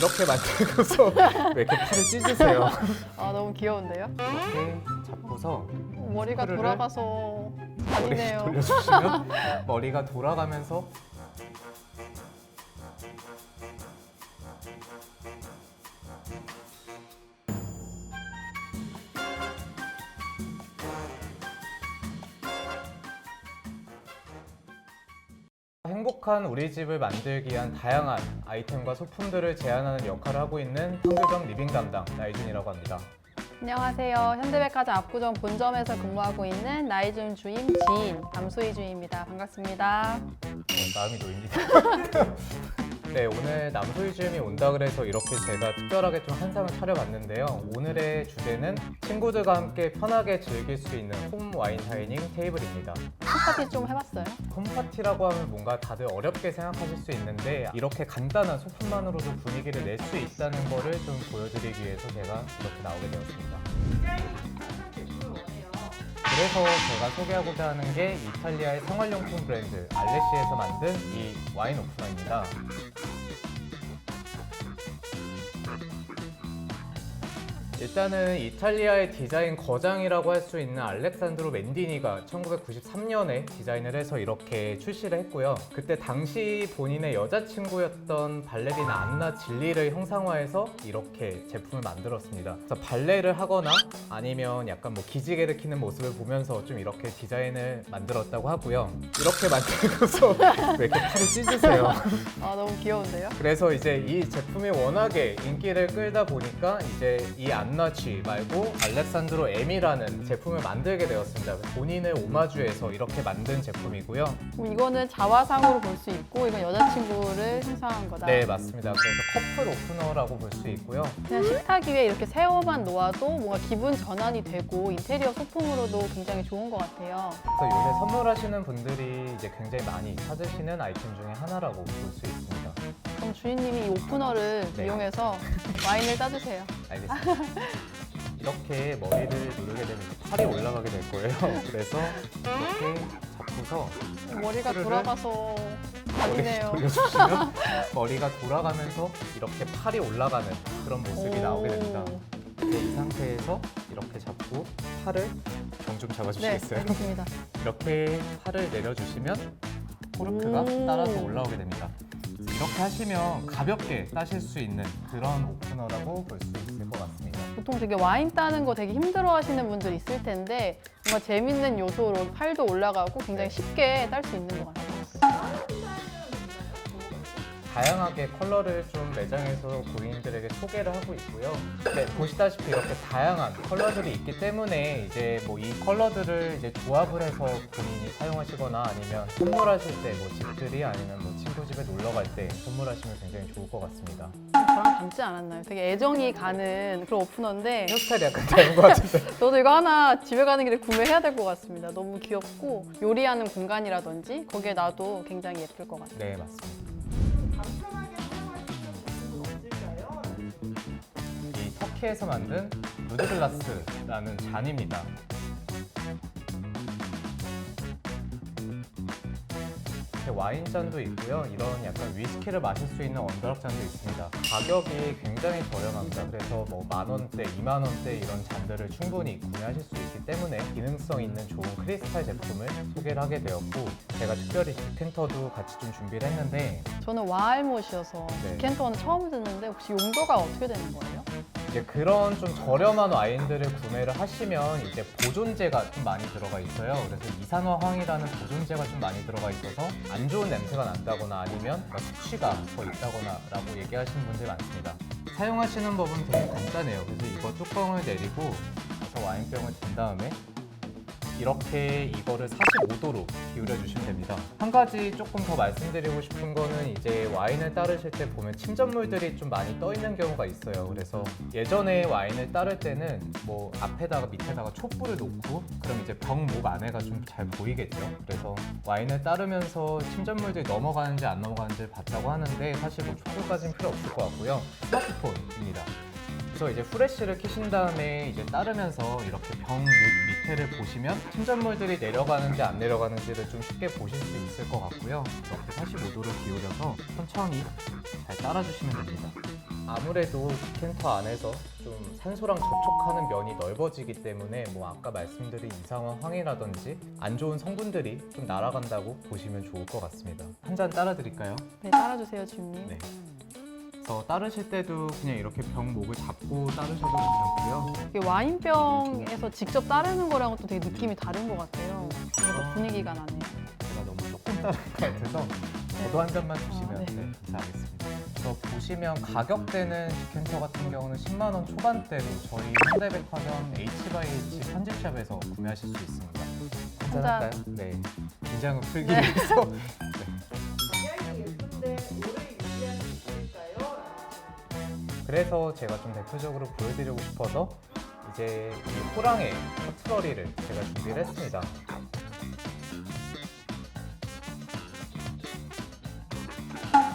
이렇게 만들고서 왜 이렇게 팔을 찢으세요? 아 너무 귀여운데요? 이렇게 잡고서 머리가 돌아가서 머리 아니네요. 돌려주시면 머리가 돌아가면서 행복한 우리 집을 만들기 위한 다양한 아이템과 소품들을 제안하는 역할을 하고 있는 청교정 리빙 담당 나이준이라고 합니다. 안녕하세요. 현대백화점 압구정 본점에서 근무하고 있는 나이준 주임 지인 남수희 주임입니다. 반갑습니다. 어, 마음이 놓입니다. 네, 오늘 남소희 주임이 온다 그래서 이렇게 제가 특별하게 좀 한상을 차려봤는데요. 오늘의 주제는 친구들과 함께 편하게 즐길 수 있는 홈 와인 다이닝 테이블입니다. 홈파티 좀 해봤어요? 홈파티라고 하면 뭔가 다들 어렵게 생각하실 수 있는데 이렇게 간단한 소품만으로도 분위기를 낼 수 있다는 거를 좀 보여드리기 위해서 제가 이렇게 나오게 되었습니다. 그래서 제가 소개하고자 하는 게 이탈리아의 생활용품 브랜드 알레시에서 만든 이 와인 오프너입니다. 일단은 이탈리아의 디자인 거장이라고 할 수 있는 알렉산드로 멘디니가 1993년에 디자인을 해서 이렇게 출시를 했고요. 그때 당시 본인의 여자친구였던 발레리나 안나 진리를 형상화해서 이렇게 제품을 만들었습니다. 그래서 발레를 하거나 아니면 약간 뭐 기지개를 키는 모습을 보면서 좀 이렇게 디자인을 만들었다고 하고요. 이렇게 만들고서 왜 이렇게 팔을 찢으세요? 아 너무 귀여운데요? 그래서 이제 이 제품이 워낙에 인기를 끌다 보니까 이제 이 안 나치 말고 알렉산드로 M이라는 제품을 만들게 되었습니다. 본인을 오마주해서 이렇게 만든 제품이고요. 그럼 이거는 자화상으로 볼 수 있고 이건 여자친구를 형상한 거다. 네, 맞습니다. 그래서 커플 오프너라고 볼 수 있고요. 그냥 식탁 위에 이렇게 세워만 놓아도 뭔가 기분 전환이 되고 인테리어 소품으로도 굉장히 좋은 것 같아요. 그래서 요새 선물하시는 분들이 이제 굉장히 많이 찾으시는 아이템 중에 하나라고 볼 수 있습니다. 그럼 주인님이 이 오프너를 네. 이용해서 와인을 따주세요. 알겠습니다. 이렇게 머리를 누르게 되면 팔이 올라가게 될 거예요. 그래서 이렇게 잡고서 머리가 돌아가서 머리 아니네요. 돌려주시면 머리가 돌아가면서 이렇게 팔이 올라가는 그런 모습이 오. 나오게 됩니다. 이제 이 상태에서 이렇게 잡고 팔을 정좀 네, 잡아주시겠어요? 알겠습니다. 이렇게 팔을 내려주시면 코르크가 오. 따라서 올라오게 됩니다. 이렇게 하시면 가볍게 따실 수 있는 그런 오프너라고 볼 수 있을 것 같습니다. 보통 되게 와인 따는 거 되게 힘들어 하시는 분들 있을 텐데 뭔가 재밌는 요소로 팔도 올라가고 굉장히 네. 쉽게 딸 수 있는 것 같아요. 다양하게 컬러를 좀 매장에서 고객님들에게 소개를 하고 있고요. 네, 보시다시피 이렇게 다양한 컬러들이 있기 때문에 이제 뭐 이 컬러들을 이제 조합을 해서 본인이 사용하시거나 아니면 선물하실 때 뭐 집들이 아니면 뭐 친구 집에 놀러 갈 때 선물하시면 굉장히 좋을 것 같습니다. 저랑 닮지 않았나요? 되게 애정이 가는 그런 오프너인데 헤어스타일이 약간 다른 것 같은데. 저도 이거 하나 집에 가는 길에 구매해야 될 것 같습니다. 너무 귀엽고 요리하는 공간이라든지 거기에 놔도 굉장히 예쁠 것 같아요. 네, 맞습니다. 이 터키에서 만든 누드글라스라는 잔입니다. 와인잔도 있고요. 이런 약간 위스키를 마실 수 있는 언더락 잔도 있습니다. 가격이 굉장히 저렴합니다. 그래서 뭐 만 원대, 이만 원대 이런 잔들을 충분히 구매하실 수 있기 때문에 기능성 있는 좋은 크리스탈 제품을 소개를 하게 되었고 제가 특별히 디켄터도 같이 좀 준비를 했는데 저는 와알못이어서 네. 디켄터는 처음 듣는데 혹시 용도가 어떻게 되는 거예요? 이제 그런 좀 저렴한 와인들을 구매를 하시면 이제 보존제가 좀 많이 들어가 있어요. 그래서 이산화황이라는 보존제가 좀 많이 들어가 있어서 안 좋은 냄새가 난다거나 아니면 뭐 숙취가 더 있다거나라고 얘기하시는 분들이 많습니다. 사용하시는 법은 되게 간단해요. 그래서 이거 뚜껑을 내리고 와인병을 든 다음에 이렇게 이거를 45도로 기울여 주시면 됩니다. 한 가지 조금 더 말씀드리고 싶은 거는 이제 와인을 따르실 때 보면 침전물들이 좀 많이 떠 있는 경우가 있어요. 그래서 예전에 와인을 따를 때는 뭐 앞에다가 밑에다가 촛불을 놓고 그럼 이제 병 목 안에가 좀 잘 보이겠죠. 그래서 와인을 따르면서 침전물들이 넘어가는지 안 넘어가는지를 봤다고 하는데 사실 뭐 촛불까지는 필요 없을 것 같고요. 스마트폰입니다. 그래서 이제 후레쉬를 켜신 다음에 이제 따르면서 이렇게 병 밑- 밑에를 보시면 침전물들이 내려가는지 안 내려가는지를 좀 쉽게 보실 수 있을 것 같고요. 이렇게 45도를 기울여서 천천히 잘 따라주시면 됩니다. 아무래도 디켄터 안에서 좀 산소랑 접촉하는 면이 넓어지기 때문에 뭐 아까 말씀드린 이상한 황이라든지 안 좋은 성분들이 좀 날아간다고 보시면 좋을 것 같습니다. 한 잔 따라 드릴까요? 네, 따라주세요, 주임님. 네. 그래서 따르실 때도 그냥 이렇게 병 목을 잡고 따르셔도 괜찮고요. 이게 와인병에서 직접 따르는 거랑은 또 되게 느낌이 다른 것 같아요. 뭔가 분위기가 나네요. 제가 너무 조금 따른 것 같아서 저도 한 잔만 주시면 아, 네. 네, 감사하겠습니다. 그래서 보시면 가격대는 디켄터 같은 경우는 10만 원 초반대로 저희 현대백화점 H&H 편집샵에서 구매하실 수 있습니다. 한 한잔 잔. 할까요? 네. 긴장을 풀기 네. 위해서 그래서 제가 좀 대표적으로 보여드리고 싶어서 이제 이 호랑의 커트러리를 제가 준비를 했습니다.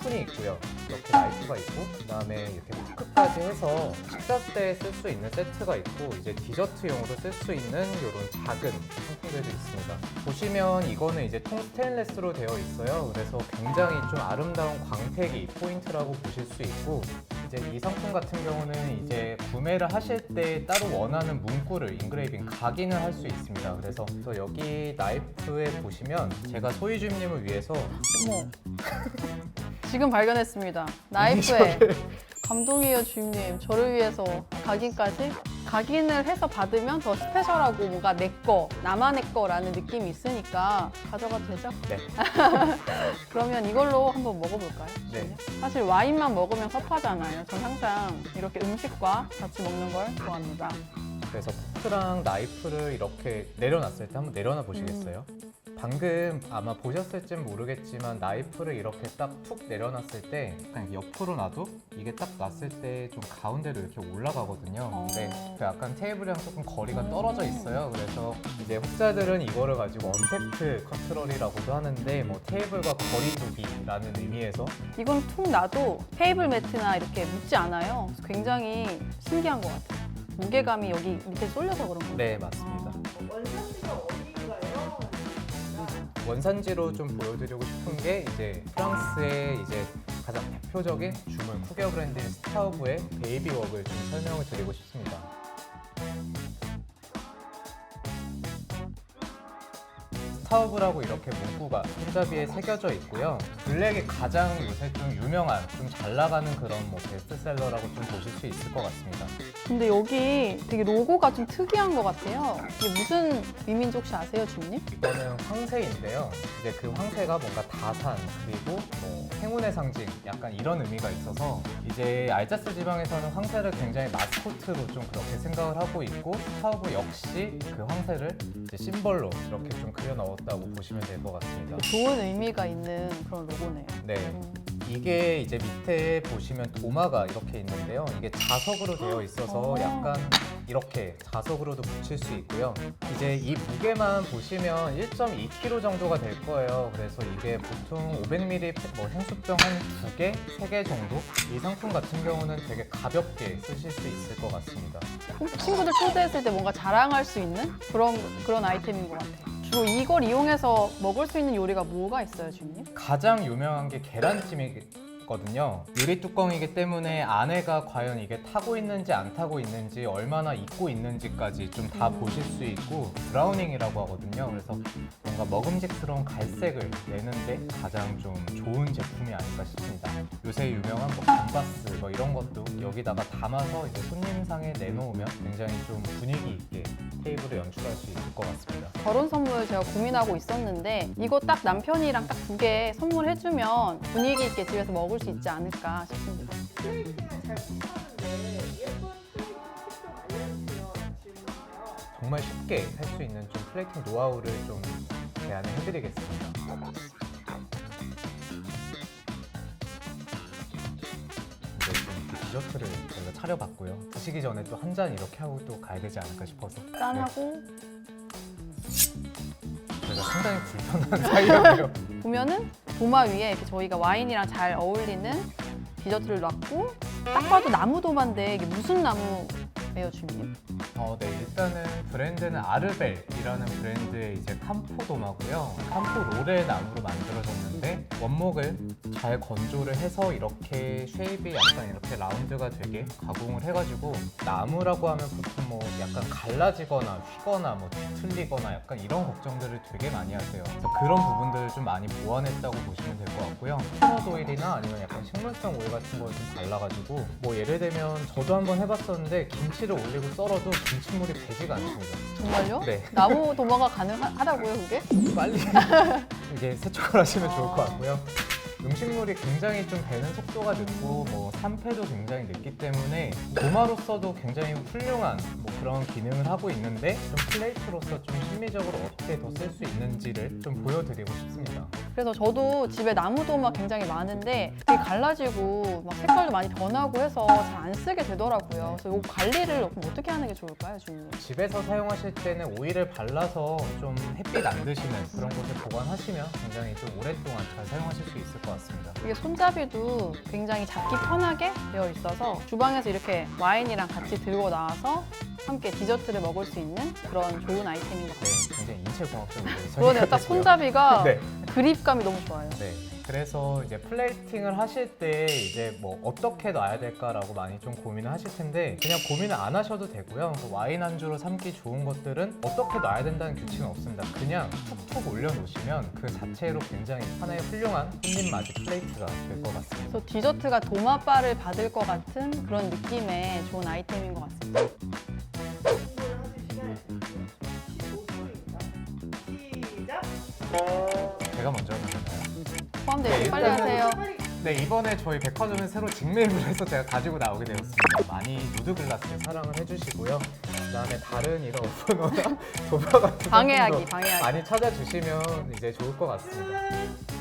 풀이 있고요. 이렇게 나이프가 있고 그 다음에 이렇게 포크까지 해서 식사 때 쓸 수 있는 세트가 있고 이제 디저트용으로 쓸 수 있는 이런 작은 상품들이 있습니다. 보시면 이거는 이제 통 스테인레스로 되어 있어요. 그래서 굉장히 좀 아름다운 광택이 포인트라고 보실 수 있고 이제 이 상품 같은 경우는 이제 구매를 하실 때 따로 원하는 문구를 인그레이빙 각인을 할 수 있습니다. 그래서 저 여기 나이프에 보시면 제가 소희주님을 위해서 어머. 지금 발견했습니다. 나이프에 감동이에요, 주임님. 저를 위해서 각인까지? 각인을 해서 받으면 더 스페셜하고 뭔가 내 거, 나만의 거라는 느낌이 있으니까 가져가도 되죠? 네. 그러면 이걸로 한번 먹어볼까요? 네. 사실 와인만 먹으면 섭하잖아요. 전 항상 이렇게 음식과 같이 먹는 걸 좋아합니다. 그래서 포크랑 나이프를 이렇게 내려놨을 때 한번 내려놔 보시겠어요? 방금 아마 보셨을진 모르겠지만 나이프를 이렇게 딱 툭 내려놨을 때 약간 옆으로 놔도 이게 딱 놨을 때 좀 가운데로 이렇게 올라가거든요. 어. 근데 그 약간 테이블이랑 조금 거리가 떨어져 있어요. 그래서 이제 혹자들은 이거를 가지고 언택트 커트러리라고도 하는데 뭐 테이블과 거리 두기라는 의미에서 이건 툭 놔도 테이블 매트나 이렇게 묻지 않아요. 그래서 굉장히 신기한 것 같아요. 무게감이 여기 밑에 쏠려서 그런 거예요. 네 맞습니다. 원산지가 어디인가요? 원산지로 좀 보여드리고 싶은 게 이제 프랑스의 이제 가장 대표적인 주물 쿠겨 브랜드인 스타우브의 베이비 웍을 좀 설명을 드리고 싶습니다. 스타우브라고 이렇게 문구가 손잡이에 새겨져 있고요. 블랙이 가장 요새 좀 유명한, 좀 잘 나가는 그런 뭐 베스트셀러라고 좀 보실 수 있을 것 같습니다. 근데 여기 되게 로고가 좀 특이한 것 같아요. 이게 무슨 의미인지 혹시 아세요, 주임님? 이거는 황새인데요. 이제 그 황새가 뭔가 다산 그리고 뭐 행운의 상징 약간 이런 의미가 있어서 이제 알자스 지방에서는 황새를 굉장히 마스코트로 좀 그렇게 생각을 하고 있고 스타우브 역시 그 황새를 이제 심벌로 이렇게 좀 그려 넣었 다고 보시면 될 것 같습니다. 좋은 의미가 있는 그런 로고네요. 네. 음. 이게 이제 밑에 보시면 도마가 이렇게 있는데요. 이게 자석으로 되어 있어서 어. 약간 이렇게 자석으로도 붙일 수 있고요. 이제 이 무게만 보시면 1.2kg 정도가 될 거예요. 그래서 이게 보통 500ml 뭐 생수병 한두 개, 세개 정도? 이 상품 같은 경우는 되게 가볍게 쓰실 수 있을 것 같습니다. 친구들 초대했을 때 뭔가 자랑할 수 있는 그런 그런 아이템인 것 같아요. 주로 이걸 이용해서 먹을 수 있는 요리가 뭐가 있어요, 주임님? 가장 유명한 게 계란찜이 거든요. 유리 뚜껑이기 때문에 안에가 과연 이게 타고 있는지 안 타고 있는지 얼마나 익고 있는지까지 좀 다 보실 수 있고 브라우닝이라고 하거든요. 그래서 뭔가 먹음직스러운 갈색을 내는데 가장 좀 좋은 제품이 아닐까 싶습니다. 요새 유명한 뭐 감바스 뭐 이런 것도 여기다가 담아서 이제 손님상에 내놓으면 굉장히 좀 분위기 있게 테이블을 연출할 수 있을 것 같습니다. 결혼 선물 제가 고민하고 있었는데 이거 딱 남편이랑 딱 두 개 선물해주면 분위기 있게 집에서 먹을 수 있지 않을까 싶습니다. 플레이팅을 잘 못하는데 예쁜 플레이팅 팁좀 알려주세요. 질문이요. 정말 쉽게 할 수 있는 좀 플레이팅 노하우를 좀 제안을 해드리겠습니다. 이제 좀 디저트를 저희가 차려봤고요. 드시기 전에 또 한 잔 이렇게 하고 또 가야 되지 않을까 싶어서 짠하고 저희가 상당히 불편한 사이였네요. 보면은 도마 위에 이렇게 저희가 와인이랑 잘 어울리는 디저트를 놨고 딱 봐도 나무 도마인데 이게 무슨 나무 왜요, 주임님? 어, 네, 일단은 브랜드는 아르벨이라는 브랜드의 이제 캄포 도마고요. 캄포 로레 나무로 만들어졌는데 원목을 잘 건조를 해서 이렇게 쉐입이 약간 이렇게 라운드가 되게 가공을 해가지고 나무라고 하면 보통 뭐 약간 갈라지거나 휘거나 뭐 뒤틀리거나 약간 이런 걱정들을 되게 많이 하세요. 그래서 그런 부분들을 좀 많이 보완했다고 보시면 될 것 같고요. 코넛 오일이나 아니면 약간 식물성 오일 같은 걸 좀 발라가지고 뭐 예를 들면 저도 한번 해봤었는데 김치를 올리고 썰어도 김치물이 배지가 않습니다. 정말요? 네. 나무 도마가 가능하다고요, 그게? 빨리 이게 세척을 하시면 좋을 것 같고요. 음식물이 굉장히 좀 배는 속도가 늦고 뭐 산패도 굉장히 늦기 때문에 도마로서도 굉장히 훌륭한 뭐 그런 기능을 하고 있는데 좀 플레이트로서 좀 심미적으로 어떻게 더 쓸 수 있는지를 좀 보여드리고 싶습니다. 그래서 저도 집에 나무 도마 굉장히 많은데 그게 갈라지고 막 색깔도 많이 변하고 해서 잘 안 쓰게 되더라고요. 그래서 이 관리를 그럼 어떻게 하는 게 좋을까요, 주임님? 집에서 사용하실 때는 오일을 발라서 좀 햇빛 안 드시는 그런 곳에 보관하시면 굉장히 좀 오랫동안 잘 사용하실 수 있을 것 같 습니다. 이게 손잡이도 굉장히 잡기 편하게 되어 있어서 주방에서 이렇게 와인이랑 같이 들고 나와서 함께 디저트를 먹을 수 있는 그런 좋은 아이템인 것 같아요. 네, 굉장히 인체공학적으로 그러네요. 딱. 손잡이가 네. 그립감이 너무 좋아요. 네. 그래서 이제 플레이팅을 하실 때 이제 뭐 어떻게 놔야 될까라고 많이 좀 고민을 하실 텐데 그냥 고민을 안 하셔도 되고요. 그 와인 안주로 삼기 좋은 것들은 어떻게 놔야 된다는 규칙은 없습니다. 그냥 툭툭 올려놓으시면 그 자체로 굉장히 하나의 훌륭한 손님 맞이 플레이트가 될 것 같습니다. 그래서 디저트가 도마바를 받을 것 같은 그런 느낌의 좋은 아이템인 것 같습니다. 공부를 하실 시간이 있으시죠? 5초입니다. 시작! 제가 먼저 포함되어 네, 요 빨리 일단은- 하세요. 네 이번에 저희 백화점에 새로 직매입을 해서 제가 가지고 나오게 되었습니다. 많이 누드 글라스 사랑을 해주시고요. 그다음에 다른 이런 오프너나 도마 같은 방해하기, 방해하기. 많이 찾아주시면 이제 좋을 것 같습니다. 끝!